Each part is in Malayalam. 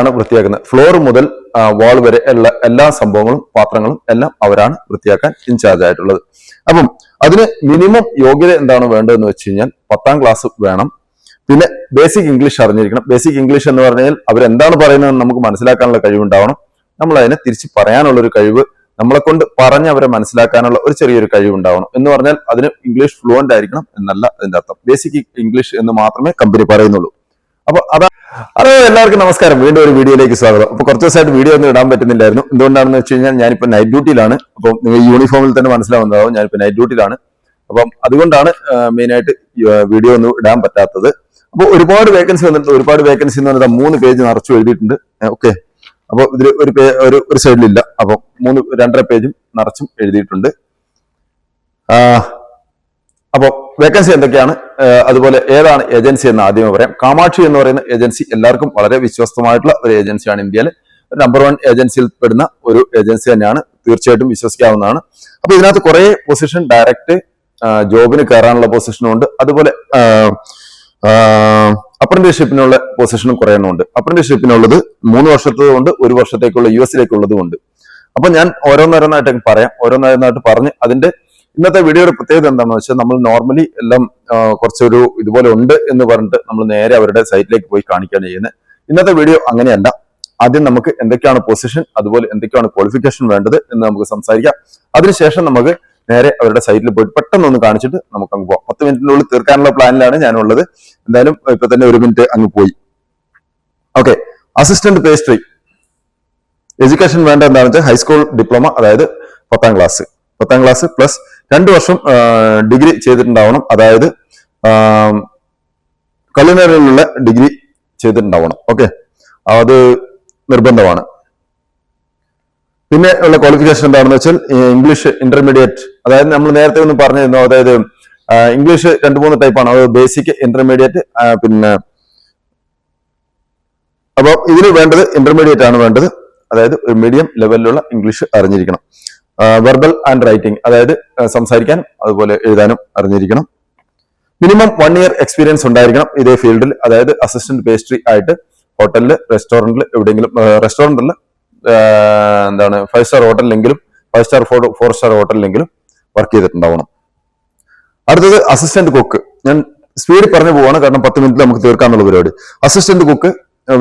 ആണ് വൃത്തിയാക്കുന്നത്. ഫ്ലോർ മുതൽ വാൾ വരെ ഉള്ള എല്ലാ സംഭവങ്ങളും പാത്രങ്ങളും എല്ലാം അവരാണ് വൃത്തിയാക്കാൻ ഇൻചാർജ് ആയിട്ടുള്ളത്. അപ്പം അതിന് മിനിമം യോഗ്യത എന്താണ് വേണ്ടതെന്ന് വെച്ച് കഴിഞ്ഞാൽ പത്താം ക്ലാസ് വേണം. പിന്നെ ബേസിക് ഇംഗ്ലീഷ് അറിഞ്ഞിരിക്കണം. ബേസിക് ഇംഗ്ലീഷ് എന്ന് പറഞ്ഞാൽ അവരെന്താണ് പറയുന്നത് നമുക്ക് മനസ്സിലാക്കാനുള്ള കഴിവുണ്ടാവണം. നമ്മൾ അതിനെ തിരിച്ച് പറയാനുള്ള ഒരു കഴിവ് നമ്മളെ കൊണ്ട് പറഞ്ഞ് അവരെ മനസ്സിലാക്കാനുള്ള ഒരു ചെറിയൊരു കഴിവുണ്ടാവണം. എന്ന് പറഞ്ഞാൽ അതിന് ഇംഗ്ലീഷ് ഫ്ലുവന്റ് ആയിരിക്കണം എന്നല്ല അതിന്റെ അർത്ഥം. ബേസിക് ഇംഗ്ലീഷ് എന്ന് മാത്രമേ കമ്പനി പറയുന്നുള്ളൂ. അപ്പൊ അതാ ഹലോ എല്ലാവർക്കും നമസ്കാരം. വീണ്ടും ഒരു വീഡിയോയിലേക്ക് സ്വാഗതം. അപ്പൊ കുറച്ച് ദിവസമായിട്ട് വീഡിയോ ഒന്നും ഇടാൻ പറ്റുന്നില്ലായിരുന്നു. എന്തുകൊണ്ടാണെന്ന് വെച്ച് കഴിഞ്ഞാൽ ഞാനിപ്പോ നൈറ്റ് ഡ്യൂട്ടിയിലാണ് അപ്പം നിങ്ങൾ യൂണിഫോമിൽ തന്നെ മനസ്സിലാവുന്നതാവും ഞാനിപ്പോ നൈറ്റ് ഡ്യൂട്ടിയിലാണ് അപ്പം അതുകൊണ്ടാണ് മെയിൻ ആയിട്ട് വീഡിയോ ഒന്നും ഇടാൻ പറ്റാത്തത്. അപ്പോൾ ഒരുപാട് വേക്കൻസി വന്നിട്ടുണ്ട്. ഒരുപാട് വേക്കൻസി എന്ന് പറഞ്ഞാൽ മൂന്ന് പേജ് നിറച്ചു എഴുതിയിട്ടുണ്ട്. ഓക്കെ അപ്പോൾ ഇതിൽ ഒരു ഒരു ഒരു സൈഡിലില്ല അപ്പൊ മൂന്ന് രണ്ടര പേജും നിറച്ചും എഴുതിയിട്ടുണ്ട്. അപ്പോൾ വേക്കൻസി എന്തൊക്കെയാണ്? അതുപോലെ ഏതാണ് ഏജൻസി എന്ന് ആദ്യമേ പറയാം. കാമാക്ഷി എന്ന് പറയുന്ന ഏജൻസി എല്ലാവർക്കും വളരെ വിശ്വസ്തമായിട്ടുള്ള ഒരു ഏജൻസിയാണ് ഇന്ത്യയിൽ നമ്പർ വൺ ഏജൻസിയിൽ പെടുന്ന ഒരു ഏജൻസി തന്നെയാണ്. തീർച്ചയായിട്ടും വിശ്വസിക്കാവുന്നതാണ്. അപ്പൊ ഇതിനകത്ത് കുറെ പൊസിഷൻ ഡയറക്റ്റ് ജോബിന് കയറാനുള്ള പൊസിഷനും ഉണ്ട്. അതുപോലെ അപ്രന്റീസ്ഷിപ്പിനുള്ള പൊസിഷനും കുറെ എണ്ണം ഉണ്ട്. അപ്രന്റീസ്ഷിപ്പിനുള്ളത് മൂന്ന് വർഷത്തേതുണ്ട് ഒരു വർഷത്തേക്കുള്ള യു എസിലേക്കുള്ളതും ഉണ്ട്. അപ്പൊ ഞാൻ ഓരോന്നോരോന്നായിട്ട് പറയാം. ഓരോന്നോരോന്നായിട്ട് പറഞ്ഞ് അതിന്റെ ഇന്നത്തെ വീഡിയോയുടെ പ്രത്യേകത എന്താണെന്ന് വെച്ചാൽ നമ്മൾ നോർമലി എല്ലാം കുറച്ചൊരു ഇതുപോലെ ഉണ്ട് എന്ന് പറഞ്ഞിട്ട് നമ്മൾ നേരെ അവരുടെ സൈറ്റിലേക്ക് പോയി കാണിക്കാൻ ചെയ്യുന്നത്. ഇന്നത്തെ വീഡിയോ അങ്ങനെയല്ല. ആദ്യം നമുക്ക് എന്തൊക്കെയാണ് പൊസിഷൻ അതുപോലെ എന്തൊക്കെയാണ് ക്വാളിഫിക്കേഷൻ വേണ്ടത് എന്ന് നമുക്ക് സംസാരിക്കാം. അതിനുശേഷം നമുക്ക് നേരെ അവരുടെ സൈറ്റിൽ പോയി പെട്ടെന്ന് ഒന്ന് കാണിച്ചിട്ട് നമുക്ക് അങ്ങ് പോകാം പത്ത് മിനിറ്റിനുള്ളിൽ തീർക്കാനുള്ള പ്ലാനിലാണ് ഞാനുള്ളത്. എന്തായാലും ഇപ്പൊ തന്നെ ഒരു മിനിറ്റ് അങ്ങ് പോയി. ഓക്കെ അസിസ്റ്റന്റ് പേസ്ട്രി എഡ്യൂക്കേഷൻ വേണ്ട എന്താണെന്ന് വെച്ചാൽ ഹൈസ്കൂൾ ഡിപ്ലോമ അതായത് പത്താം ക്ലാസ് പത്താം ക്ലാസ് പ്ലസ് രണ്ട് വർഷം ഡിഗ്രി ചെയ്തിട്ടുണ്ടാവണം. അതായത് കള്ളിനറിലുള്ള ഡിഗ്രി ചെയ്തിട്ടുണ്ടാവണം. ഓക്കെ? അത് നിർബന്ധമാണ്. പിന്നെ ഉള്ള ക്വാളിഫിക്കേഷൻ എന്താണെന്ന് വെച്ചാൽ ഇംഗ്ലീഷ് ഇന്റർമീഡിയറ്റ് അതായത് നമ്മൾ നേരത്തെ ഒന്ന് പറഞ്ഞിരുന്നു അതായത് ഇംഗ്ലീഷ് രണ്ട് മൂന്ന് ടൈപ്പാണ് അത് ബേസിക് ഇന്റർമീഡിയറ്റ് പിന്നെ അപ്പോൾ ഇതിന് വേണ്ടത് ഇന്റർമീഡിയറ്റ് ആണ് വേണ്ടത്. അതായത് ഒരു മീഡിയം ലെവലിലുള്ള ഇംഗ്ലീഷ് അറിഞ്ഞിരിക്കണം. വെർബൽ ആൻഡ് റൈറ്റിംഗ് അതായത് സംസാരിക്കാൻ അതുപോലെ എഴുതാനും അറിഞ്ഞിരിക്കണം. മിനിമം വൺ ഇയർ എക്സ്പീരിയൻസ് ഉണ്ടായിരിക്കണം ഇതേ ഫീൽഡിൽ. അതായത് അസിസ്റ്റന്റ് പേസ്ട്രി ആയിട്ട് ഹോട്ടലിൽ റെസ്റ്റോറന്റിൽ എവിടെയെങ്കിലും റെസ്റ്റോറന്റിൽ എന്താണ് five star ഹോട്ടലിലെങ്കിലും five star four four star ഹോട്ടലിലെങ്കിലും work ചെയ്തിട്ടുണ്ടാവണം. അടുത്തത് അസിസ്റ്റന്റ് കുക്ക് ഞാൻ സ്പീഡിൽ പറഞ്ഞു പോവാണ് കാരണം പത്ത് മിനിറ്റിൽ നമുക്ക് തീർക്കാന്നുള്ള പരിപാടി. അസിസ്റ്റന്റ് കുക്ക്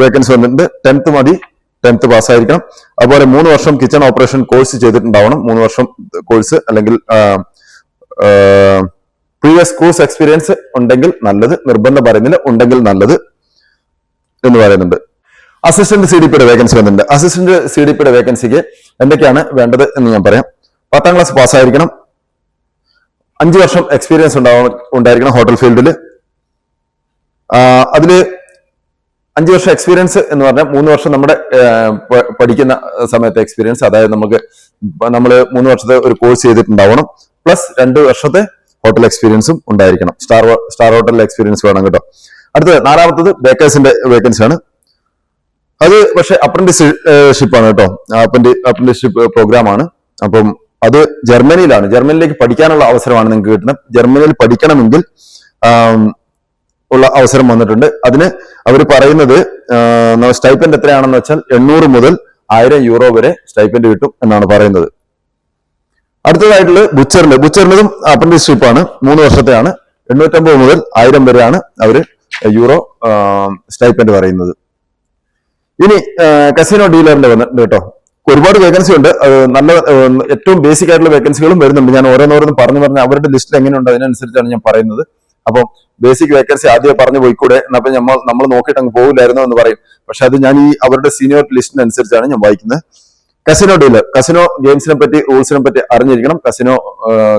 വേക്കൻസി വന്നിട്ടുണ്ട്. ടെൻത്ത് മതി. ടെൻത്ത് പാസ്സായിരിക്കണം അതുപോലെ മൂന്ന് വർഷം കിച്ചൺ ഓപ്പറേഷൻ കോഴ്സ് ചെയ്തിട്ടുണ്ടാവണം. മൂന്ന് വർഷം കോഴ്സ് അല്ലെങ്കിൽ പ്രീവിയസ് കോഴ്സ് എക്സ്പീരിയൻസ് ഉണ്ടെങ്കിൽ നല്ലത് നിർബന്ധം പറയുന്നില്ല ഉണ്ടെങ്കിൽ നല്ലത് എന്ന് പറയുന്നുണ്ട്. അസിസ്റ്റന്റ് സി ഡി പിയുടെ വേക്കൻസി വന്നിട്ടുണ്ട്. അസിസ്റ്റന്റ് സി ഡി പിയുടെ വേക്കൻസിക്ക് എന്തൊക്കെയാണ് വേണ്ടത് എന്ന് ഞാൻ പറയാം. പത്താം ക്ലാസ് പാസ്സായിരിക്കണം അഞ്ച് വർഷം എക്സ്പീരിയൻസ് ഉണ്ടാവണം ഉണ്ടായിരിക്കണം ഹോട്ടൽ ഫീൽഡിൽ അതിൽ അഞ്ച് വർഷം എക്സ്പീരിയൻസ് എന്ന് പറഞ്ഞാൽ മൂന്ന് വർഷം നമ്മുടെ പഠിക്കുന്ന സമയത്തെ എക്സ്പീരിയൻസ് അതായത് നമുക്ക് നമ്മൾ മൂന്ന് വർഷത്തെ ഒരു കോഴ്സ് ചെയ്തിട്ടുണ്ടാവണം. പ്ലസ് രണ്ട് വർഷത്തെ ഹോട്ടൽ എക്സ്പീരിയൻസും ഉണ്ടായിരിക്കണം. സ്റ്റാർ സ്റ്റാർ ഹോട്ടലിലെ എക്സ്പീരിയൻസ് വേണം കേട്ടോ. അടുത്തത് നാലാമത്തത് ബേക്കേഴ്സിന്റെ വേക്കൻസി ആണ്. അത് പക്ഷെ അപ്രന്റീസ്ഷിപ്പ് ആണ് കേട്ടോ. അപ്രന്റി അപ്രന്റീസ്ഷിപ്പ് പ്രോഗ്രാം ആണ്. അപ്പം അത് ജർമ്മനിയിലാണ്. ജർമ്മനിയിലേക്ക് പഠിക്കാനുള്ള അവസരമാണ് നിങ്ങൾക്ക് കിട്ടുന്നത്. ജർമ്മനിയിൽ പഠിക്കണമെങ്കിൽ ഉള്ള അവസരം വന്നിട്ടുണ്ട്. അതിന് അവർ പറയുന്നത് സ്റ്റൈപ്പൻഡ് എത്രയാണെന്ന് വെച്ചാൽ എണ്ണൂറ് മുതൽ ആയിരം യൂറോ വരെ സ്റ്റൈപ്പൻഡ് കിട്ടും എന്നാണ് പറയുന്നത്. അടുത്തതായിട്ടുള്ള ബുച്ചറിന്റെ ബുച്ചറിന്റെതും അപ്രന്റീസ്ഷിപ്പ് ആണ്. മൂന്ന് വർഷത്തെയാണ്. എണ്ണൂറ്റമ്പത് മുതൽ ആയിരം വരെയാണ് അവർ യൂറോ സ്റ്റൈപ്പൻഡ് പറയുന്നത്. ഇനി കസിനോ ഡീലറിന്റെ വന്നിട്ടുണ്ട് കേട്ടോ. ഒരുപാട് വേക്കൻസി ഉണ്ട്. നല്ല ഏറ്റവും ബേസിക് ആയിട്ടുള്ള വേക്കൻസികളും വരുന്നുണ്ട്. ഞാൻ ഓരോന്നോരോന്ന് പറഞ്ഞു പറഞ്ഞ് അവരുടെ ലിസ്റ്റിൽ എങ്ങനെയുണ്ട് അതിനനുസരിച്ചാണ് ഞാൻ പറയുന്നത്. അപ്പോൾ ബേസിക് വേക്കൻസി ആദ്യം പറഞ്ഞു പോയിക്കൂടെ? എന്നപ്പോൾ നമ്മൾ നമ്മൾ നോക്കിയിട്ട് അങ്ങ് പോകില്ലായിരുന്നു എന്ന് പറയും. പക്ഷെ അത് ഞാൻ ഈ അവരുടെ സീനിയർ ലിസ്റ്റിനനുസരിച്ചാണ് ഞാൻ വായിക്കുന്നത്. കസിനോ ഡീലർ കസിനോ ഗെയിംസിനെ പറ്റി റൂൾസിനെ പറ്റി അറിഞ്ഞിരിക്കണം. കസിനോ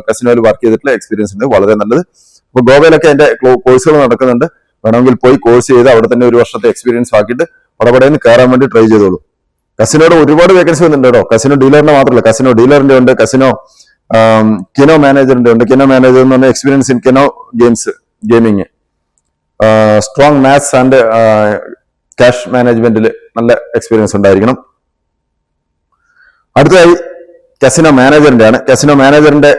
കസിനോയിൽ വർക്ക് ചെയ്തിട്ടുള്ള എക്സ്പീരിയൻസ് ഉണ്ട്. വളരെ നല്ലത്. അപ്പൊ ഗോവയിലൊക്കെ എന്റെ കോഴ്സുകൾ നടക്കുന്നുണ്ട്. വേണമെങ്കിൽ പോയി കോഴ്സ് ചെയ്ത് അവിടെ തന്നെ ഒരു വർഷത്തെ എക്സ്പീരിയൻസ് ആക്കിയിട്ട് പടപടയെന്ന് കയറാൻ വേണ്ടി ട്രൈ ചെയ്തോളൂ. കസിനോയുടെ ഒരുപാട് വേക്കൻസി വന്നിട്ടുണ്ടോ കസിനോ ഡീലറിന്റെ മാത്രമല്ല കസിനോ ഡീലറിന്റെ ഉണ്ട്. കസിനോ കിനോ മാനേജർ ഉണ്ട്. കിനോ മാനേജർ എന്ന് പറഞ്ഞാൽ experience in keno games gaming strong maths and cash മാനേജ്മെന്റിൽ നല്ല എക്സ്പീരിയൻസ് ഉണ്ടായിരിക്കണം. അടുത്തതായി കസിനോ മാനേജറിന്റെ ആണ്. കസിനോ മാനേജറിന്റെ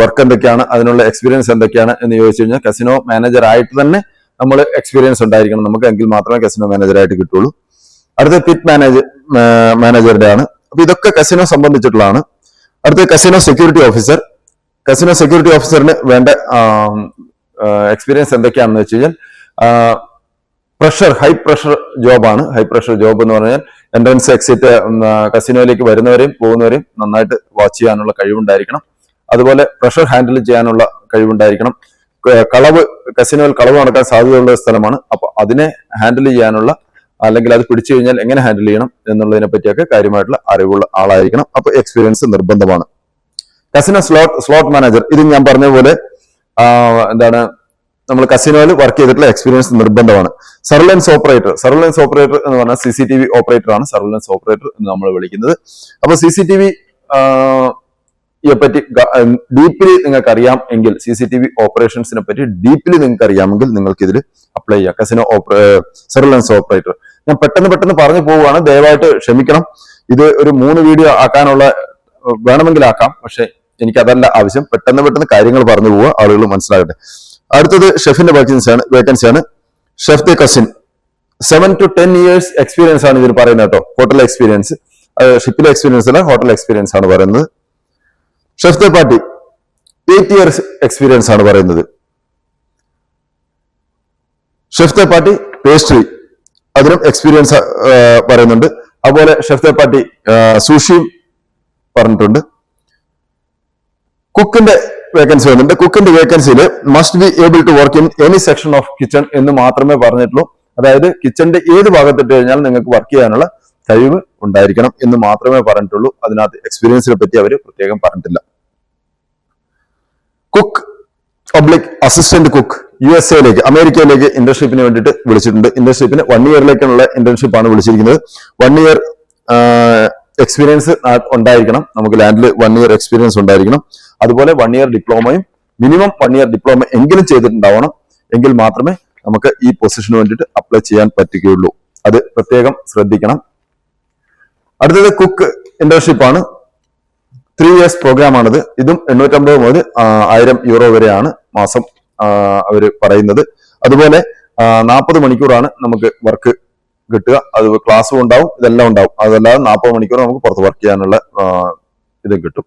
വർക്ക് എന്തൊക്കെയാണ്? അതിനുള്ള എക്സ്പീരിയൻസ് എന്തൊക്കെയാണ്? എന്ന് ചോദിച്ചു കഴിഞ്ഞാൽ കസിനോ മാനേജർ ആയിട്ട് തന്നെ നമ്മൾ എക്സ്പീരിയൻസ് ഉണ്ടായിരിക്കണം. നമുക്ക് എങ്കിൽ മാത്രമേ കസിനോ മാനേജർ ആയിട്ട് കിട്ടുള്ളൂ. അടുത്ത പിറ്റ് മാനേജർ മാനേജറുടെ ആണ്. അപ്പൊ ഇതൊക്കെ കസിനോ സംബന്ധിച്ചിട്ടുള്ളതാണ്. അടുത്ത casino security officer casino security ഓഫീസറിന് വേണ്ട എക്സ്പീരിയൻസ് എന്തൊക്കെയാണെന്ന് വെച്ച് കഴിഞ്ഞാൽ പ്രഷർ ഹൈ പ്രഷർ ജോബാണ് ഹൈ പ്രഷർ ജോബ് എന്ന് പറഞ്ഞാൽ എൻട്രൻസ് എക്സിറ്റ് കസിനോയിലേക്ക് വരുന്നവരെയും പോകുന്നവരെയും നന്നായിട്ട് വാച്ച് ചെയ്യാനുള്ള കഴിവുണ്ടായിരിക്കണം. അതുപോലെ പ്രഷർ ഹാൻഡിൽ ചെയ്യാനുള്ള കഴിവുണ്ടായിരിക്കണം. കളവ് കസിനോയിൽ കളവ് നടക്കാൻ സാധ്യതയുള്ള സ്ഥലമാണ്. അപ്പൊ അതിനെ ഹാൻഡിൽ ചെയ്യാനുള്ള അല്ലെങ്കിൽ അത് പിടിച്ചു കഴിഞ്ഞാൽ എങ്ങനെ ഹാൻഡിൽ ചെയ്യണം എന്നുള്ളതിനെ പറ്റിയൊക്കെ കാര്യമായിട്ടുള്ള അറിവുള്ള ആളായിരിക്കണം. അപ്പൊ എക്സ്പീരിയൻസ് നിർബന്ധമാണ്. കസിനോ സ്ലോട്ട് സ്ലോട്ട് മാനേജർ ഇത് ഞാൻ പറഞ്ഞ പോലെ എന്താണ് നമ്മൾ കസിനോയിൽ വർക്ക് ചെയ്തിട്ടുള്ള എക്സ്പീരിയൻസ് നിർബന്ധമാണ്. സർവലൻസ് ഓപ്പറേറ്റർ സർവലൻസ് ഓപ്പറേറ്റർ എന്ന് പറഞ്ഞാൽ C C T V operator ആണ് സർവലൻസ് ഓപ്പറേറ്റർ എന്ന് നമ്മൾ വിളിക്കുന്നത്. അപ്പൊ സി സി ടി വി പറ്റി ഡീപ്ലി നിങ്ങൾക്ക് അറിയാം എങ്കിൽ സി സി ടി വി ഓപ്പറേഷൻസിനെ പറ്റി ഡീപ്ലി നിങ്ങൾക്ക് അറിയാമെങ്കിൽ നിങ്ങൾക്ക് ഇതിൽ അപ്ലൈ ചെയ്യാം കസിനോ ഓപ്പറേ സർവലൻസ് ഓപ്പറേറ്റർ ഞാൻ പെട്ടെന്ന് പെട്ടെന്ന് പറഞ്ഞു പോവുകയാണ്. ദയവായിട്ട് ക്ഷമിക്കണം. ഇത് ഒരു മൂന്ന് വീഡിയോ ആക്കാനുള്ള വേണമെങ്കിൽ ആക്കാം പക്ഷെ എനിക്ക് അതല്ല ആവശ്യം. പെട്ടെന്ന് പെട്ടെന്ന് കാര്യങ്ങൾ പറഞ്ഞു പോവുക ആളുകൾ മനസ്സിലാകട്ടെ. അടുത്തത് ഷെഫിന്റെ വേക്കൻസി ആണ് വേക്കൻസി ആണ്. Chef de cuisine seven to ten years experience ആണ് ഇതിൽ പറയുന്നത് കേട്ടോ. ഹോട്ടൽ എക്സ്പീരിയൻസ് ഷിപ്പിലെ എക്സ്പീരിയൻസ് അല്ല ഹോട്ടൽ എക്സ്പീരിയൻസ് ആണ് പറയുന്നത്. Chef de partie eight years experience ആണ് പറയുന്നത്. ഷെഫ് ദ പാർട്ടി പേസ്ട്രി അതിനും എക്സ്പീരിയൻസ് പറയുന്നുണ്ട്. അതുപോലെ ഷെഫ് പാട്ടി സൂഷിയും പറഞ്ഞിട്ടുണ്ട്. കുക്കിന്റെ വേക്കൻസി വന്നിട്ടുണ്ട് കുക്കിന്റെ വേക്കൻസിയിൽ must be able to work in any section of kitchen എന്ന് മാത്രമേ പറഞ്ഞിട്ടുള്ളൂ. അതായത് കിച്ചന്റെ ഏത് ഭാഗത്തിട്ട് കഴിഞ്ഞാൽ നിങ്ങൾക്ക് വർക്ക് ചെയ്യാനുള്ള കഴിവ് ഉണ്ടായിരിക്കണം എന്ന് മാത്രമേ പറഞ്ഞിട്ടുള്ളൂ. അതിനകത്ത് എക്സ്പീരിയൻസിനെ പറ്റി അവർ പ്രത്യേകം പറഞ്ഞിട്ടില്ല. Cook public assistant cook U S എയിലേക്ക് അമേരിക്കയിലേക്ക് ഇന്റേൺഷിപ്പിന് വേണ്ടിയിട്ട് വിളിച്ചിട്ടുണ്ട്. ഇന്റേൺഷിപ്പിന് വൺ ഇയറിലേക്കുള്ള ഇന്റേൺഷിപ്പ് ആണ് വിളിച്ചിരിക്കുന്നത്. വൺ ഇയർ എക്സ്പീരിയൻസ് ഉണ്ടായിരിക്കണം. നമുക്ക് ലാൻഡിൽ വൺ ഇയർ എക്സ്പീരിയൻസ് ഉണ്ടായിരിക്കണം. അതുപോലെ വൺ ഇയർ ഡിപ്ലോമയും മിനിമം വൺ ഇയർ ഡിപ്ലോമ എങ്കിലും ചെയ്തിട്ടുണ്ടാവണം. എങ്കിൽ മാത്രമേ നമുക്ക് ഈ പൊസിഷന് വേണ്ടിയിട്ട് അപ്ലൈ ചെയ്യാൻ പറ്റുകയുള്ളൂ. അത് പ്രത്യേകം ശ്രദ്ധിക്കണം. അടുത്തത് കുക്ക് ഇന്റേൺഷിപ്പ് ആണ്. ത്രീ ഇയേഴ്സ് പ്രോഗ്രാം ആണിത്. ഇതും എണ്ണൂറ്റമ്പത് മുതൽ ആയിരം യൂറോ വരെയാണ് മാസം. അവർ പറയുന്നത്. അതുപോലെ നാൽപ്പത് മണിക്കൂറാണ് നമുക്ക് വർക്ക് കിട്ടുക. അത് ക്ലാസ്സും ഉണ്ടാവും ഇതെല്ലാം ഉണ്ടാവും. അതല്ലാതെ നാൽപ്പത് മണിക്കൂർ നമുക്ക് പുറത്ത് വർക്ക് ചെയ്യാനുള്ള ഇത് കിട്ടും.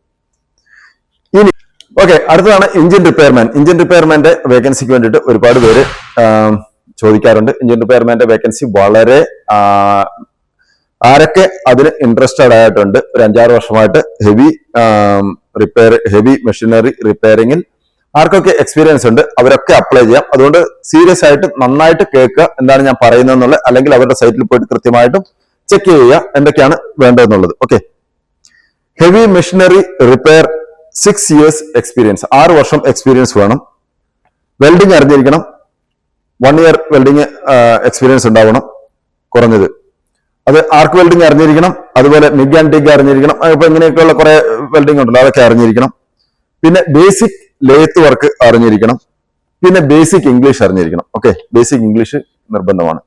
ഇനി ഓക്കെ അടുത്തതാണ് എഞ്ചിൻ റിപ്പയർമാൻ എഞ്ചിൻ റിപ്പയർമാന്റെ വേക്കൻസിക്ക് വേണ്ടിയിട്ട് ഒരുപാട് പേര് ചോദിക്കാറുണ്ട്. എഞ്ചിൻ റിപ്പയർമാന്റെ വേക്കൻസി വളരെ ആരൊക്കെ അതിന് ഇൻട്രസ്റ്റഡ് ആയിട്ടുണ്ട്. ഒരു അഞ്ചാറ് വർഷമായിട്ട് ഹെവി റിപ്പയർ ഹെവി മെഷീനറി റിപ്പയറിംഗിൽ ആർക്കൊക്കെ എക്സ്പീരിയൻസ് ഉണ്ട് അവരൊക്കെ അപ്ലൈ ചെയ്യാം. അതുകൊണ്ട് സീരിയസ് ആയിട്ട് നന്നായിട്ട് കേൾക്കുക എന്താണ് ഞാൻ പറയുന്നത് എന്നുള്ളത് അല്ലെങ്കിൽ അവരുടെ സൈറ്റിൽ പോയിട്ട് കൃത്യമായിട്ടും ചെക്ക് ചെയ്യുക എന്തൊക്കെയാണ് വേണ്ടതെന്നുള്ളത്. Okay heavy machinery repair six years experience ആറ് വർഷം എക്സ്പീരിയൻസ് വേണം. വെൽഡിംഗ് അറിഞ്ഞിരിക്കണം. വൺ ഇയർ വെൽഡിംഗ് എക്സ്പീരിയൻസ് ഉണ്ടാവണം. കുറഞ്ഞത്. അത് ആർക്ക് വെൽഡിംഗ് അറിഞ്ഞിരിക്കണം. അതുപോലെ മിഗ് ആൻഡ് ഡിഗ് അറിഞ്ഞിരിക്കണം. ഇപ്പൊ ഇങ്ങനെയൊക്കെയുള്ള കുറെ വെൽഡിംഗ് ഉണ്ടല്ലോ അതൊക്കെ അറിഞ്ഞിരിക്കണം. പിന്നെ ബേസിക് ലേത്ത് വർക്ക് അറിഞ്ഞിരിക്കണം. പിന്നെ ബേസിക് ഇംഗ്ലീഷ് അറിഞ്ഞിരിക്കണം. ഓക്കെ ബേസിക് ഇംഗ്ലീഷ് നിർബന്ധമാണ്.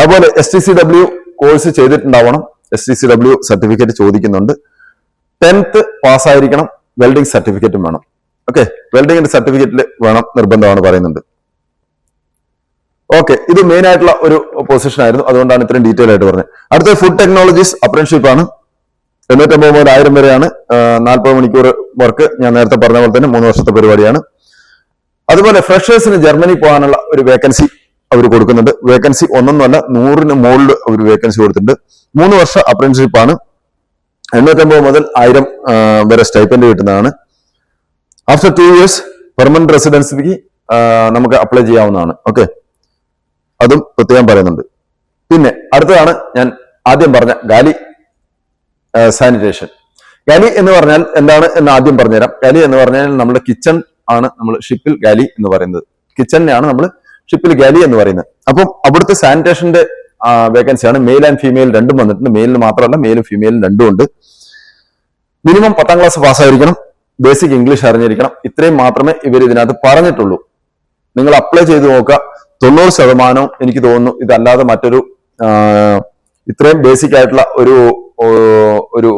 അതുപോലെ S T C W course ചെയ്തിട്ടുണ്ടാവണം. S T C W certificate ചോദിക്കുന്നുണ്ട്. ടെൻത്ത് പാസ്സായിരിക്കണം വെൽഡിംഗ് സർട്ടിഫിക്കറ്റും വേണം. ഓക്കെ വെൽഡിംഗിന്റെ സർട്ടിഫിക്കറ്റിൽ വേണം നിർബന്ധമാണ് പറയുന്നുണ്ട്. ഓക്കെ ഇത് മെയിൻ ആയിട്ടുള്ള ഒരു പൊസിഷൻ ആയിരുന്നു. അതുകൊണ്ടാണ് ഇത്രയും ഡീറ്റെയിൽ ആയിട്ട് പറഞ്ഞത്. അടുത്ത ഫുഡ് ടെക്നോളജീസ് അപ്രൻഷിപ്പ് ആണ്. എണ്ണൂറ്റമ്പത് മുതൽ ആയിരം വരെയാണ് നാൽപ്പത് മണിക്കൂർ വർക്ക് ഞാൻ നേരത്തെ പറഞ്ഞ പോലെ തന്നെ മൂന്ന് വർഷത്തെ പരിപാടിയാണ്. അതുപോലെ ഫ്രഷേഴ്സിന് ജർമ്മനി പോകാനുള്ള ഒരു വേക്കൻസി അവർ കൊടുക്കുന്നുണ്ട്. വേക്കൻസി ഒന്നൊന്നുമല്ല നൂറിന് മുകളിൽ അവർ വേക്കൻസി കൊടുത്തിട്ടുണ്ട്. മൂന്ന് വർഷ അപ്രന്റീഷിപ്പ് ആണ്. എണ്ണൂറ്റമ്പത് മുതൽ ആയിരം വരെ സ്റ്റൈപ്പൻഡ് കിട്ടുന്നതാണ്. ആഫ്റ്റർ ടു ഇയേഴ്സ് പെർമനന്റ് റെസിഡൻസിക്ക് നമുക്ക് അപ്ലൈ ചെയ്യാവുന്നതാണ്. ഓക്കെ അതും പ്രത്യേകം പറയുന്നുണ്ട്. പിന്നെ അടുത്തതാണ് ഞാൻ ആദ്യം പറഞ്ഞ ഗാലി സാനിറ്റേഷൻ ഗാലി എന്ന് പറഞ്ഞാൽ എന്താണ് എന്ന് ആദ്യം പറഞ്ഞുതരാം. ഗാലി എന്ന് പറഞ്ഞാൽ നമ്മുടെ കിച്ചൺ ആണ് നമ്മൾ ഷിപ്പിൽ ഗാലി എന്ന് പറയുന്നത്. കിച്ചണിനെയാണ് നമ്മൾ ഷിപ്പിൽ ഗാലി എന്ന് പറയുന്നത്. അപ്പം അവിടുത്തെ സാനിറ്റേഷന്റെ വേക്കൻസിയാണ് മെയിൽ ആൻഡ് ഫീമെയിൽ രണ്ടും വന്നിട്ടുണ്ട്. മെയിലിന് മാത്രമല്ല മെയിലും ഫീമെയിലും രണ്ടും ഉണ്ട്. മിനിമം പത്താം ക്ലാസ് പാസ്സായിരിക്കണം ബേസിക് ഇംഗ്ലീഷ് അറിഞ്ഞിരിക്കണം. ഇത്രയും മാത്രമേ ഇവർ ഇതിനകത്ത് പറഞ്ഞിട്ടുള്ളൂ. നിങ്ങൾ അപ്ലൈ ചെയ്ത് നോക്കുക. തൊണ്ണൂറ് ശതമാനവും എനിക്ക് തോന്നുന്നു ഇതല്ലാതെ മറ്റൊരു ഇത്രയും ബേസിക് ആയിട്ടുള്ള ഒരു ഒരു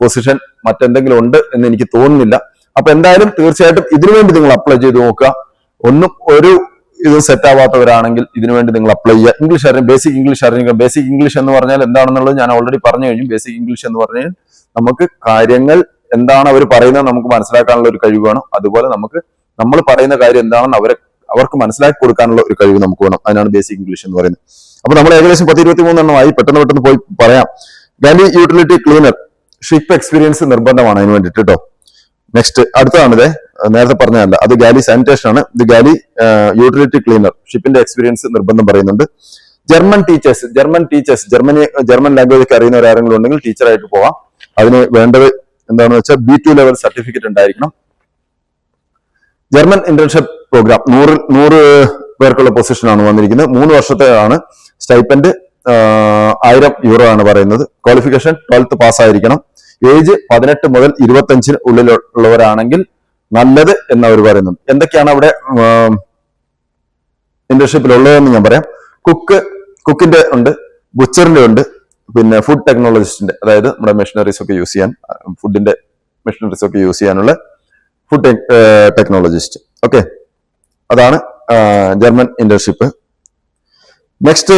പൊസിഷൻ മറ്റെന്തെങ്കിലും ഉണ്ട് എന്ന് എനിക്ക് തോന്നുന്നില്ല. അപ്പൊ എന്തായാലും തീർച്ചയായിട്ടും ഇതിനു വേണ്ടി നിങ്ങൾ അപ്ലൈ ചെയ്ത് നോക്കുക. ഒന്നും ഒരു ഇത് സെറ്റ് ആവാത്തവരാണെങ്കിൽ ഇതിനു വേണ്ടി നിങ്ങൾ അപ്ലൈ ചെയ്യുക. ഇംഗ്ലീഷ് അറിയാം ബേസിക് ഇംഗ്ലീഷ് അറിഞ്ഞിരിക്കണം ബേസിക് ഇംഗ്ലീഷ് എന്ന് പറഞ്ഞാൽ എന്താണെന്നുള്ളത് ഞാൻ ഓൾറെഡി പറഞ്ഞു കഴിഞ്ഞു. ബേസിക് ഇംഗ്ലീഷ് എന്ന് പറഞ്ഞാൽ നമുക്ക് കാര്യങ്ങൾ എന്താണ് അവർ പറയുന്നത് നമുക്ക് മനസ്സിലാക്കാനുള്ള ഒരു കഴിവ് വേണം. അതുപോലെ നമുക്ക് നമ്മൾ പറയുന്ന കാര്യം എന്താണെന്ന് അവരെ അവർക്ക് മനസ്സിലാക്കി കൊടുക്കാനുള്ള ഒരു കഴിവ് നമുക്ക് വേണം. അതിനാണ് ബേസിക് ഇംഗ്ലീഷ് എന്ന് പറയുന്നത്. അപ്പൊ നമ്മൾ ഏകദേശം പത്ത് ഇരുപത്തി മൂന്നെണ്ണമായി പെട്ടെന്ന് പെട്ടെന്ന് പോയി പറയാം. Galley utility cleaner ship experience നിർബന്ധമാണ് അതിന് വേണ്ടിയിട്ട് കേട്ടോ നെക്സ്റ്റ് അടുത്തതാണിത്. നേരത്തെ പറഞ്ഞതല്ല. അത് ഗാലി സാനിറ്റേഷൻ ആണ്. ഇത് ഗാലി യൂട്ടിലിറ്റി ക്ലീനർ ഷിപ്പിന്റെ എക്സ്പീരിയൻസ് നിർബന്ധം പറയുന്നുണ്ട്. German teachers German teachers Germany German language ഒക്കെ അറിയുന്നവർ ആരെങ്കിലും ഉണ്ടെങ്കിൽ ടീച്ചറായിട്ട് പോവാം. അതിന് വേണ്ടത് എന്താണെന്ന് വെച്ചാൽ ബി ടു ലെവൽ സർട്ടിഫിക്കറ്റ് ഉണ്ടായിരിക്കണം. ജർമ്മൻ ഇന്റേൺഷിപ്പ് പ്രോഗ്രാം നൂറ് നൂറ് പേർക്കുള്ള പൊസിഷനാണ് വന്നിരിക്കുന്നത്. മൂന്ന് വർഷത്തെയാണ് സ്റ്റൈപ്പൻഡ് ആയിരം യൂറോ ആണ് പറയുന്നത്. ക്വാളിഫിക്കേഷൻ ട്വൽത്ത് പാസ്സായിരിക്കണം ഏജ് പതിനെട്ട് മുതൽ ഇരുപത്തഞ്ചിന് ഉള്ളിലുള്ളവരാണെങ്കിൽ നല്ലത് എന്ന് അവർ എന്തൊക്കെയാണ് അവിടെ ഇന്റേൺഷിപ്പിൽ ഉള്ളതെന്ന് ഞാൻ പറയാം. കുക്ക് കുക്കിന്റെ ഉണ്ട് ബുച്ചറിന്റെ ഉണ്ട് പിന്നെ ഫുഡ് ടെക്നോളജിസ്റ്റിന്റെ അതായത് നമ്മുടെ മെഷീനറീസ് ഒക്കെ യൂസ് ചെയ്യാൻ ഫുഡിന്റെ മെഷീനറീസ് ഒക്കെ യൂസ് ചെയ്യാനുള്ള ഫുഡ് ടെക്നോളജിസ്റ്റ് ഓക്കെ അതാണ് ജർമ്മൻ ഇന്റേൺഷിപ്പ് നെക്സ്റ്റ്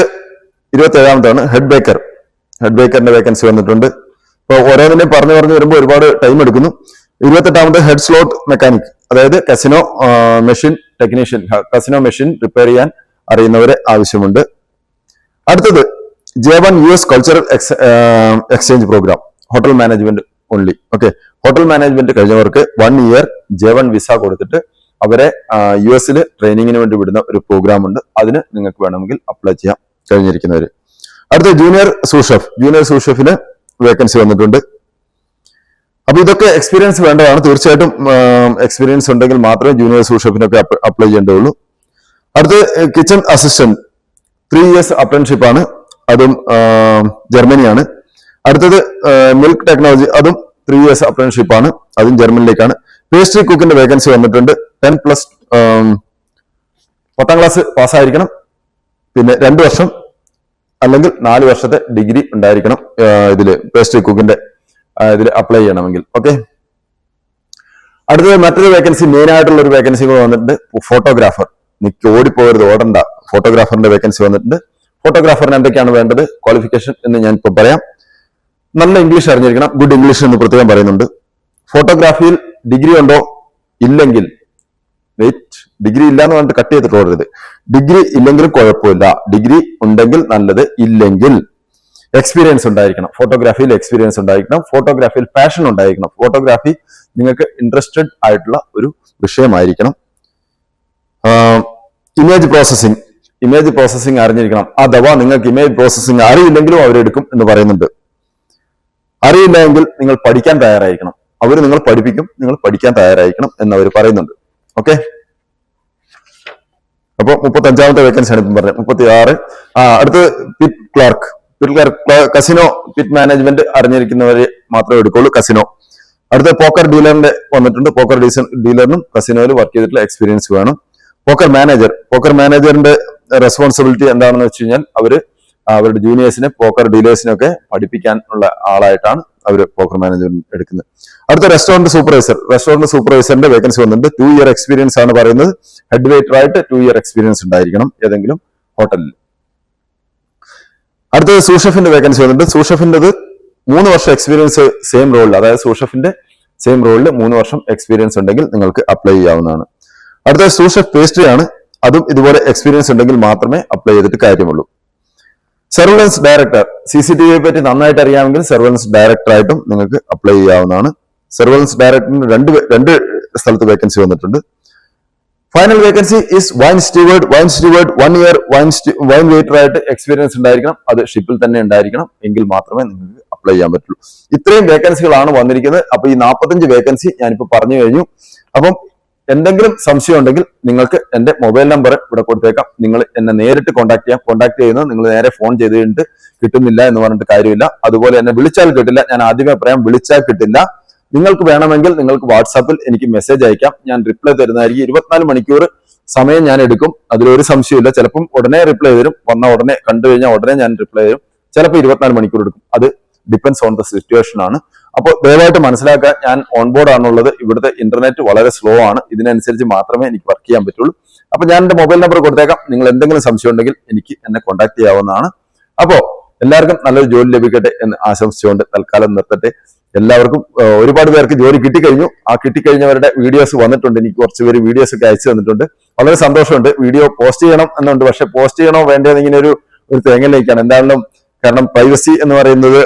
ഇരുപത്തി ഏഴാമത്താണ് ഹെഡ് ബേക്കർ ഹെഡ് ബേക്കറിന്റെ വേക്കൻസി വന്നിട്ടുണ്ട്. അപ്പോൾ ഓരോന്നിനെ പറഞ്ഞു പറഞ്ഞു വരുമ്പോൾ ഒരുപാട് ടൈം എടുക്കുന്നു. ഇരുപത്തെട്ടാമത് ഹെഡ് സ്ലോട്ട് മെക്കാനിക് അതായത് casino machine technician casino machine repair ചെയ്യാൻ അറിയുന്നവരെ ആവശ്യമുണ്ട്. അടുത്തത് J one U S cultural exchange programme hotel management only okay hotel management കഴിഞ്ഞവർക്ക് one year J one visa കൊടുത്തിട്ട് അവരെ യു എസിൽ ട്രെയിനിങ്ങിന് വേണ്ടി വിടുന്ന ഒരു പ്രോഗ്രാം ഉണ്ട്. അതിന് നിങ്ങൾക്ക് വേണമെങ്കിൽ അപ്ലൈ ചെയ്യാം. കഴിഞ്ഞിരിക്കുന്നവര്. അടുത്ത ജൂനിയർ സൂഷഫ്. ജൂനിയർ സൂഷഫിന് വേക്കൻസി വന്നിട്ടുണ്ട്. അപ്പൊ ഇതൊക്കെ എക്സ്പീരിയൻസ് വേണ്ടതാണ്. തീർച്ചയായിട്ടും എക്സ്പീരിയൻസ് ഉണ്ടെങ്കിൽ മാത്രമേ ജൂനിയർ സൂഷഫിനൊക്കെ അപ്ലൈ ചെയ്യേണ്ടതുള്ളൂ. അടുത്ത് kitchen assistant three years apprenticeship ആണ്. അതും ജർമ്മനിയാണ്. അടുത്തത് മിൽക്ക് ടെക്നോളജി അതും ത്രീ ഇയേഴ്സ് അപ്രന്റിഷിപ്പ് ആണ്. അതും ജർമ്മനിയിലേക്കാണ്. പേസ്ട്രി കുക്കിന്റെ വേക്കൻസി വന്നിട്ടുണ്ട്. ടെൻ പ്ലസ് പത്താം ക്ലാസ് പാസ്സായിരിക്കണം പിന്നെ രണ്ട് വർഷം അല്ലെങ്കിൽ നാല് വർഷത്തെ ഡിഗ്രി ഉണ്ടായിരിക്കണം ഇതിൽ പേസ്ട്രി കുക്കിന്റെ ഇതിൽ അപ്ലൈ ചെയ്യണമെങ്കിൽ. ഓക്കെ അടുത്തത് മറ്റൊരു വേക്കൻസി മെയിൻ ആയിട്ടുള്ള ഒരു വേക്കൻസി കൂടെ വന്നിട്ടുണ്ട്. ഫോട്ടോഗ്രാഫർ നിക്ക് ഓടിപ്പോകരുത് ഓടണ്ട. ഫോട്ടോഗ്രാഫറിന്റെ വേക്കൻസി വന്നിട്ടുണ്ട്. ഫോട്ടോഗ്രാഫറിന് എന്തൊക്കെയാണ് വേണ്ടത്? ക്വാളിഫിക്കേഷൻ എന്ന് ഞാൻ ഇപ്പൊ പറയാം. നല്ല ഇംഗ്ലീഷ് അറിഞ്ഞിരിക്കണം. ഗുഡ് ഇംഗ്ലീഷ് എന്ന് പ്രത്യേകം പറയുന്നുണ്ട്. ഫോട്ടോഗ്രാഫിയിൽ ഡിഗ്രി ഉണ്ടോ? ഇല്ലെങ്കിൽ വെയിറ്റ് ഡിഗ്രി ഇല്ല എന്ന് പറഞ്ഞിട്ട് കട്ട് ചെയ്തിട്ട് ഓടരുത് ഡിഗ്രി ഇല്ലെങ്കിലും കുഴപ്പമില്ല. ഡിഗ്രി ഉണ്ടെങ്കിൽ നല്ലത് ഇല്ലെങ്കിൽ എക്സ്പീരിയൻസ് ഉണ്ടായിരിക്കണം. ഫോട്ടോഗ്രാഫിയിൽ എക്സ്പീരിയൻസ് ഉണ്ടായിരിക്കണം. ഫോട്ടോഗ്രാഫിയിൽ പാഷൻ ഉണ്ടായിരിക്കണം. ഫോട്ടോഗ്രാഫി നിങ്ങൾക്ക് ഇൻട്രസ്റ്റഡ് ആയിട്ടുള്ള ഒരു വിഷയമായിരിക്കണം. ഇമേജ് പ്രോസസ്സിംഗ് ഇമേജ് പ്രോസസ്സിംഗ് അറിഞ്ഞിരിക്കണം. അഥവാ നിങ്ങൾക്ക് ഇമേജ് പ്രോസസ്സിംഗ് അറിയില്ലെങ്കിലും അവരെടുക്കും എന്ന് പറയുന്നുണ്ട്. അറിയില്ല എങ്കിൽ നിങ്ങൾ പഠിക്കാൻ തയ്യാറായിരിക്കണം. അവർ നിങ്ങൾ പഠിപ്പിക്കും നിങ്ങൾ പഠിക്കാൻ തയ്യാറായിരിക്കണം എന്ന് അവർ പറയുന്നുണ്ട്. ഓക്കെ? അപ്പൊ മുപ്പത്തി അഞ്ചാമത്തെ വേക്കൻസി ആണ് ഇപ്പം പറഞ്ഞത്. മുപ്പത്തി ആറ് ആ അടുത്ത് pit clerk pit clerk casino pit management അറിഞ്ഞിരിക്കുന്നവരെ മാത്രമേ എടുക്കുള്ളൂ കസിനോ അടുത്ത പോക്കർ ഡീലറിന്റെ വന്നിട്ടുണ്ട്. പോക്കർ ഡീസൺ ഡീലറിനും കസിനോയിൽ വർക്ക് ചെയ്തിട്ടുള്ള എക്സ്പീരിയൻസ് വേണം. പോക്കർ മാനേജർ പോക്കർ മാനേജറിന്റെ റെസ്പോൺസിബിലിറ്റി എന്താണെന്ന് വെച്ച് കഴിഞ്ഞാൽ അവർ അവരുടെ ജൂനിയേഴ്സിനെ പോക്കർ ഡീലേഴ്സിനൊക്കെ പഠിപ്പിക്കാൻ ഉള്ള ആളായിട്ടാണ് അവർ പോക്കർ മാനേജർ എടുക്കുന്നത്. അടുത്ത റെസ്റ്റോറന്റ് സൂപ്പർവൈസർ റെസ്റ്റോറന്റ് സൂപ്പർവൈസറിന്റെ വേക്കൻസി വന്നിട്ടുണ്ട്. ടു ഇയർ എക്സ്പീരിയൻസ് ആണ് പറയുന്നത്. ഹെഡ് വെയിറ്റർ ആയിട്ട് ടു ഇയർ എക്സ്പീരിയൻസ് ഉണ്ടായിരിക്കണം ഏതെങ്കിലും ഹോട്ടലിൽ അടുത്തത് സൂഷഫിന്റെ വേക്കൻസി വന്നിട്ടുണ്ട്. സൂഷഫിന്റെത് മൂന്ന് വർഷം എക്സ്പീരിയൻസ് സെയിം റോളിൽ അതായത് സൂഷഫിന്റെ സെയിം റോളിൽ മൂന്ന് വർഷം എക്സ്പീരിയൻസ് ഉണ്ടെങ്കിൽ നിങ്ങൾക്ക് അപ്ലൈ ചെയ്യാവുന്നതാണ്. അടുത്തത് സൂഷഫ് പേസ്ട്രി ആണ്. അതും ഇതുപോലെ എക്സ്പീരിയൻസ് ഉണ്ടെങ്കിൽ മാത്രമേ അപ്ലൈ ചെയ്തിട്ട് കാര്യമുള്ളൂ. Surveillance director C C T വിയെ പറ്റി നന്നായിട്ട് അറിയാമെങ്കിൽ സർവലൻസ് ഡയറക്ടറായിട്ടും നിങ്ങൾക്ക് അപ്ലൈ ചെയ്യാവുന്നതാണ്. സർവലൻസ് ഡയറക്ടറിന് രണ്ട് രണ്ട് സ്ഥലത്ത് വേക്കൻസി വന്നിട്ടുണ്ട്. Final vacancy is wine steward wine steward one year wine wine waiter ആയിട്ട് എക്സ്പീരിയൻസ് ഉണ്ടായിരിക്കണം. അത് ഷിപ്പിൽ തന്നെ ഉണ്ടായിരിക്കണം. എങ്കിൽ മാത്രമേ നിങ്ങൾക്ക് അപ്ലൈ ചെയ്യാൻ പറ്റുള്ളൂ. ഇത്രയും വേക്കൻസികളാണ് വന്നിരിക്കുന്നത്. അപ്പൊ ഈ നാൽപ്പത്തഞ്ച് വേക്കൻസി ഞാനിപ്പോൾ പറഞ്ഞു കഴിഞ്ഞു. അപ്പം എന്തെങ്കിലും സംശയം ഉണ്ടെങ്കിൽ നിങ്ങൾക്ക് എന്റെ മൊബൈൽ നമ്പർ ഇവിടെ കൊടുത്തേക്കാം. നിങ്ങൾ എന്നെ നേരിട്ട് കോൺടാക്ട് ചെയ്യാം. കോൺടാക്ട് ചെയ്യുന്നത് നിങ്ങൾ നേരെ ഫോൺ ചെയ്ത് കഴിഞ്ഞിട്ട് കിട്ടുന്നില്ല എന്ന് പറഞ്ഞിട്ട് കാര്യമില്ല. അതുപോലെ എന്നെ വിളിച്ചാൽ കിട്ടില്ല. ഞാൻ ആദ്യമേ പറയാം വിളിച്ചാൽ കിട്ടില്ല. നിങ്ങൾക്ക് വേണമെങ്കിൽ നിങ്ങൾക്ക് വാട്സാപ്പിൽ എനിക്ക് മെസ്സേജ് അയക്കാം. ഞാൻ റിപ്ലൈ തരുന്നതായിരിക്കും. ഇരുപത്തിനാല് മണിക്കൂർ സമയം ഞാൻ എടുക്കും. അതിലൊരു സംശയമില്ല ചിലപ്പം ഉടനെ റിപ്ലൈ തരും. വന്ന ഉടനെ കണ്ടു കഴിഞ്ഞാൽ ഉടനെ ഞാൻ റിപ്ലൈ തരും. ചിലപ്പോൾ ഇരുപത്തിനാല് മണിക്കൂർ എടുക്കും. അത് ഡിപ്പെൻസ് ഓൺ ദ സിറ്റുവേഷൻ ആണ്. അപ്പോൾ ദയവായിട്ട് മനസ്സിലാക്കുക ഞാൻ ഓൺ ബോർഡ് ആണുള്ളത്. ഇവിടുത്തെ ഇന്റർനെറ്റ് വളരെ സ്ലോ ആണ്. ഇതിനനുസരിച്ച് മാത്രമേ എനിക്ക് വർക്ക് ചെയ്യാൻ പറ്റുള്ളൂ. അപ്പൊ ഞാൻ എന്റെ മൊബൈൽ നമ്പർ കൊടുത്തേക്കാം. നിങ്ങൾ എന്തെങ്കിലും സംശയം ഉണ്ടെങ്കിൽ എനിക്ക് എന്നെ കോൺടാക്ട് ചെയ്യാവുന്നതാണ്. അപ്പോ എല്ലാവർക്കും നല്ലൊരു ജോലി ലഭിക്കട്ടെ എന്ന് ആശംസിച്ചുകൊണ്ട് തൽക്കാലം നിർത്തട്ടെ. എല്ലാവർക്കും ഒരുപാട് പേർക്ക് ജോലി കിട്ടിക്കഴിഞ്ഞു. ആ കിട്ടിക്കഴിഞ്ഞവരുടെ വീഡിയോസ് വന്നിട്ടുണ്ട്. എനിക്ക് കുറച്ച് പേര് വീഡിയോസ് ഒക്കെ അയച്ചു തന്നിട്ടുണ്ട്. വളരെ സന്തോഷമുണ്ട്. വീഡിയോ പോസ്റ്റ് ചെയ്യണം എന്നുണ്ട്. പക്ഷെ പോസ്റ്റ് ചെയ്യണോ വേണ്ടതെന്ന് ഇങ്ങനെ ഒരു ഒരു തേങ്ങലേക്കാണ് എന്തായാലും കാരണം പ്രൈവസി എന്ന് പറയുന്നത്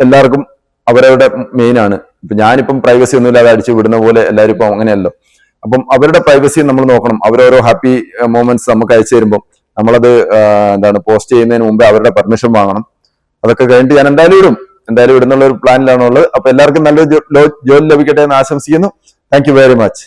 എല്ലാവർക്കും അവരവരുടെ മെയിൻ ആണ്. ഇപ്പൊ ഞാനിപ്പം പ്രൈവസി ഒന്നും ഇല്ലാതെ അടിച്ചു വിടുന്ന പോലെ എല്ലാവരും ഇപ്പം അങ്ങനെയല്ലോ. അപ്പം അവരുടെ പ്രൈവസി നമ്മൾ നോക്കണം. അവരോരോ ഹാപ്പി മൂമെന്റ്സ് നമുക്ക് അയച്ചു തരുമ്പോൾ നമ്മളത് ആ, എന്താണ് പോസ്റ്റ് ചെയ്യുന്നതിന് മുമ്പേ അവരുടെ പെർമിഷൻ വാങ്ങണം. അതൊക്കെ കഴിഞ്ഞിട്ട് ഞാൻ എന്തായാലും ഇടും. എന്തായാലും ഇടുന്നുള്ള ഒരു പ്ലാനിലാണുള്ളത് അപ്പൊ എല്ലാവർക്കും നല്ലൊരു ജോലി ലഭിക്കട്ടെ എന്ന് ആശംസിക്കുന്നു. Thank very much